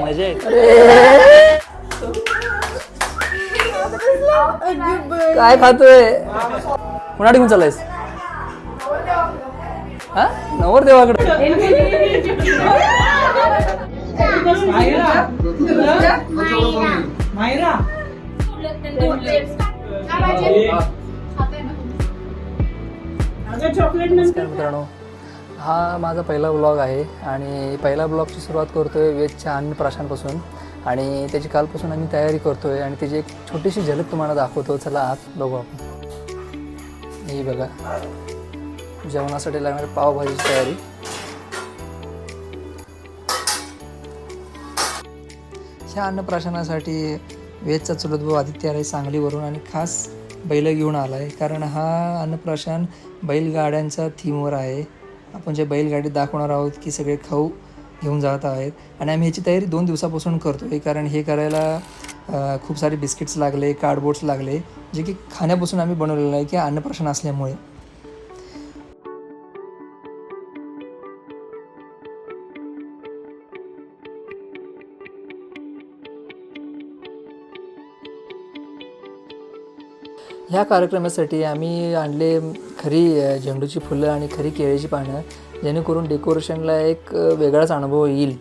मजा आहे काय खातोय? कुणा घेऊन चालायस हा? नवर देवाकडे नमस्कार मित्रांनो. हा माझा पहिला ब्लॉग आहे आणि पहिला ब्लॉगची सुरुवात करतो आहे वेजच्या अन्नप्राशांपासून आणि त्याची कालपासून आम्ही तयारी करतो आहे आणि त्याची एक छोटीशी झलक तुम्हाला दाखवतो. चला आत बघू आपण. ही बघा. जेवणासाठी लागणारी पावभाजीची तयारी. ह्या अन्नप्राशनासाठी वेजचा चुलतभाऊ आदित्य आहे सांगलीवरून आणि खास बैल घेऊन आला आहे कारण हा अन्नप्राशन बैलगाड्यांचा थीमवर आहे. आपण जे बैलगाडीत दाखवणार आहोत की सगळे खाऊ घेऊन जात आहेत. आणि आम्ही ह्याची तयारी दोन दिवसापासून करतो आहे कारण हे करायला खूप सारे बिस्किट्स लागले कार्डबोर्ड्स लागले जे की खाण्यापासून आम्ही बनवलेलं आहे की अन्नप्राशन असल्यामुळे. ह्या कार्यक्रमासाठी आम्ही आणले खरी झेंडूची फुलं आणि खरी केळीची पानं जेणेकरून डेकोरेशनला एक वेगळाच अनुभव येईल.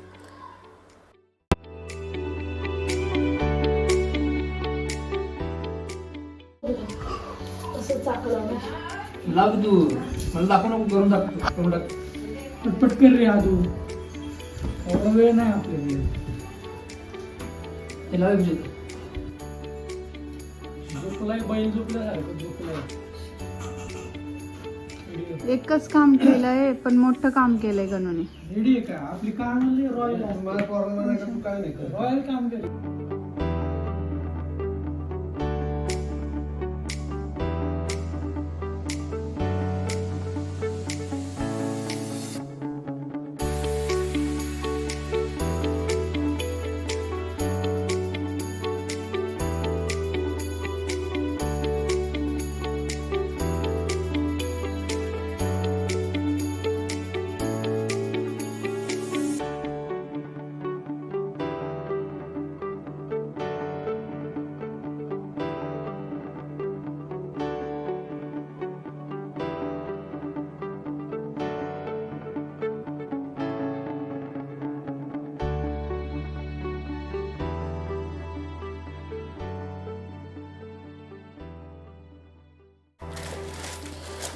लाग तू. मला दाखव नको करून दाखव करून टाक पटपट कर रे आजू. एवढा वेळ नाही आपल्याकडे हे झोपलाय बैल झोपल्यासारखं झोपलाय एकच काम केलंय पण मोठं काम केलंय गणूने. रेडी आहे का? आपली काम रॉयल. रॉयल काम केलं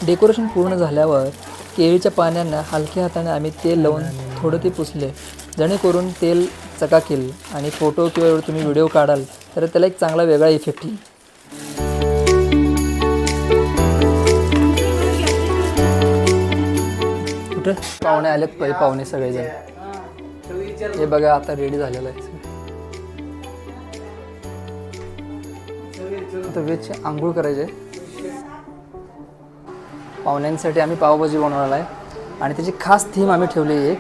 डेकोरेशन पूर्ण झाल्यावर केळीच्या पाण्यांना हलक्या हाताने आम्ही तेल लावून थोडं ते पुसले. जेणेकरून तेल चकाकेल आणि फोटो किंवा तुम्ही व्हिडिओ काढाल तर त्याला एक चांगला वेगळा इफेक्ट येईल. कुठं? पाहुणे आलेत पै पाहुणे सगळेजण. हे बघा आता रेडी झालेलं आहे आता वेजची आंघोळ करायचे. पाहुण्यांसाठी आम्ही पावभाजी बनवलेला आहे. आणि त्याची खास थीम आम्ही ठेवली आहे एक.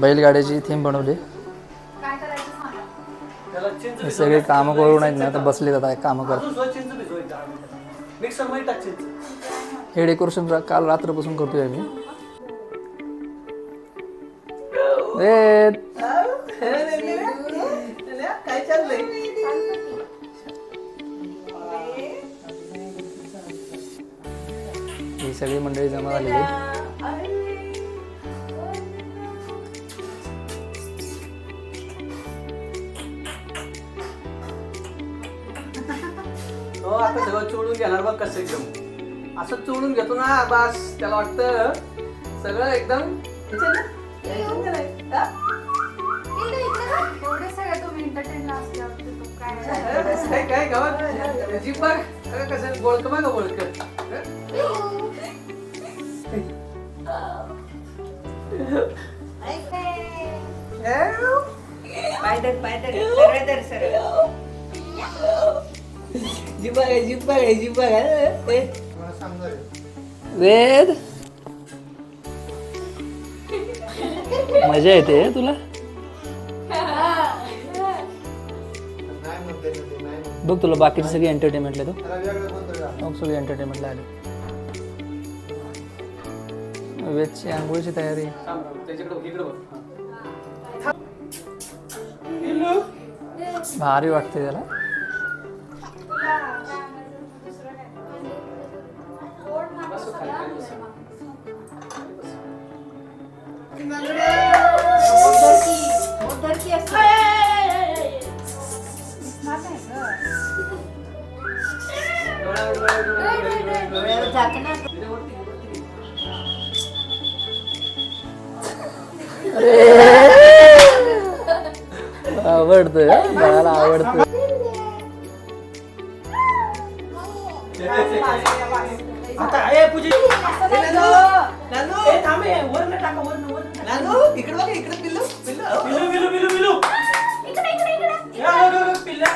बैलगाड्याची थीम बनवली. हे सगळे कामं करून आहेत ना आता बसले आता कामं करत. हे डेकोरेशन काल रात्रपासून करतोय आम्ही. ए, सगळी मंडळी जमा झालेली आहेत. हो आता सगळं चोळून घेणार बघ कसं एकदम असं चोळून घेतो ना बस त्याला वाटतं सगळं एकदम. हा? काय काय गावात जीप बघ अगं कसं बोळक बघ बोळक जीप बघ जीप बघ जीप बघ ए. वेद. मजा येते तुला? बघ तुला बाकीची सगळी एंटरटेनमेंटला तू मग सगळी एंटरटेनमेंटला आली. वेजची आंघोळची तयारी. भारी वाटते त्याला. डोळ्यावर, डोळ्यावर, डोळ्यावर. तिथे वरती, वरती. आवडतं मला आवडतं आता ए पूजी ए थांबे वर टाका वर वर नानू, इकडे बघ इकडे पिल्लू पिल्लू पिलू पिलू पिलू पिलू ए, अगं, अगं, अगं, पिल्ला.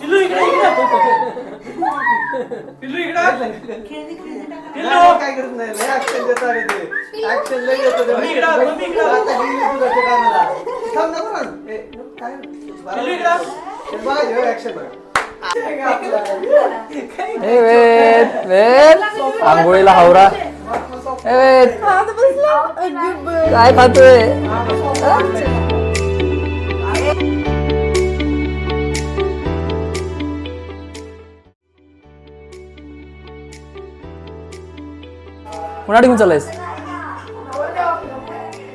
पिल्लू इकडे इकडे पिल्लू इकडे पिल्लू काय करत नाही लय ऍक्शन देतो अरे ते ऍक्शन लय देतो ते. मम्मी मम्मी आता गेली तू त्याच्या कामाला. थांब ए, काय पिल्लू हे बघा हे ऍक्शन बघा वेद वेद आंघोळीला हावरा ए वेद काय खातोय कुणाकडे घेऊन चालायस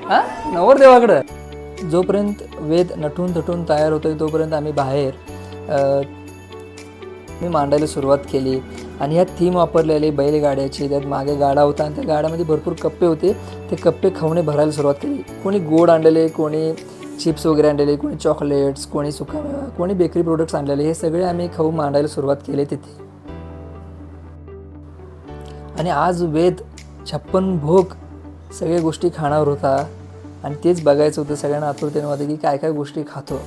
हा? नवरदेवाकडं? जोपर्यंत वेद नटून थटून तयार होतोय तोपर्यंत आम्ही बाहेर मी मांडायला सुरुवात केली. आणि ह्या थीम वापरलेली बैलगाड्याची त्यात मागे गाडा होता आणि त्या गाड्यामध्ये भरपूर कप्पे होते. ते कप्पे खाऊने भरायला सुरुवात केली. कोणी गोड आणलेले कोणी चिप्स वगैरे आणलेले कोणी चॉकलेट्स कोणी सुका कोणी बेकरी प्रोडक्ट्स आणलेले हे सगळे आम्ही खाऊ मांडायला सुरुवात केली तिथे. आणि आज वेद छप्पन भोग सगळ्या गोष्टी खाणार होता. आणि तेच बघायचं होतं सगळ्यांना आतुरतेने होतं की काय काय गोष्टी खातो.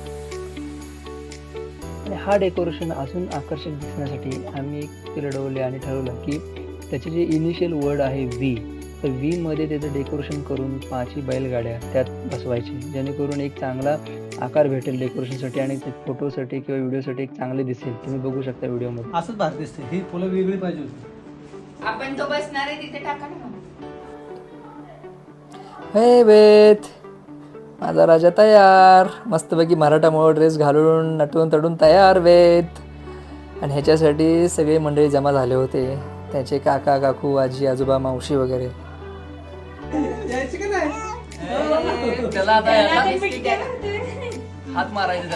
आणि हा डेकोरेशन अजून आकर्षक दिसण्यासाठी आम्ही एक लढवले आणि ठरवलं की त्याचे जे इनिशियल वर्ड आहे व्ही तर व्हीमध्ये त्याचं डेकोरेशन करून पाचही बैलगाड्या त्यात बसवायचे जेणेकरून एक चांगला आकार भेटेल डेकोरेशनसाठी आणि ते फोटोसाठी किंवा व्हिडिओसाठी एक चांगले दिसेल. तुम्ही बघू शकता व्हिडिओमध्ये. असंच भारी दिसते. ही फुलं वेगळी पाहिजे होती. आपण तो बसणार आहे तिथे टाका ना. हे वेत माझा राजा तयार. मस्तपैकी मराठा मोळ ड्रेस घालून नटून तडून तयार वेत. आणि ह्याच्यासाठी सगळे मंडळी जमा झाले होते. त्याचे काका काकू आजी आजोबा मावशी वगैरे. हात. मारायचे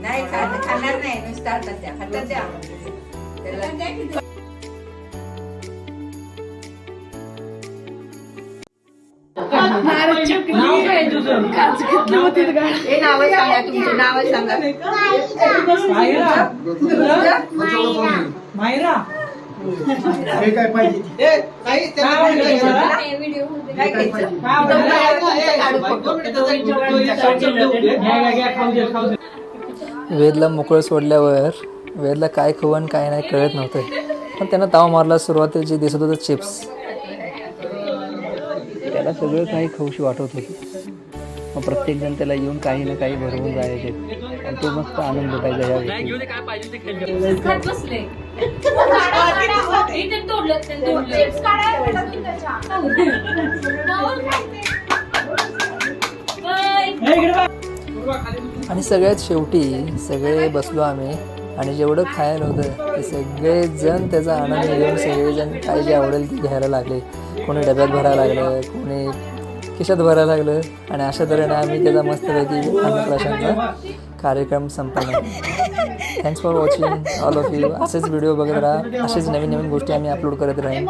नाही खाणार नाही. नुसतं हातात द्या. हातात द्या. हे नाव सांगा नाव सांगा मायरा हे काय पाहिजे वेदला मोकळं सोडल्यावर वेदला काय खाऊ आणि काय नाही कळत नव्हतं. पण त्यानं ताव मारला सुरुवातीला जे दिसत होतं चिप्स. त्याला सगळं काही खाऊशी वाटत होतं. मग प्रत्येकजण त्याला येऊन काही ना काही भरवून जायचे. आणि तो मस्त आनंद हे बघ. आणि सगळ्यात शेवटी सगळे बसलो आम्ही. आणि जेवढं खायला होतं ते सगळेजण त्याचा आनंद घेऊन सगळेजण काय जे आवडेल ते घ्यायला लागले. कोणी डब्यात भरायला लागलं कोणी खिशात भरायला लागलं आणि अशा तऱ्हेने आम्ही त्याचा मस्तपैकी अन्नप्राशनचा कार्यक्रम संपला thanks for watching all of you असेच व्हिडिओ बघत राहा. असेच नवीन नवीन गोष्टी आम्ही अपलोड करत राहीन.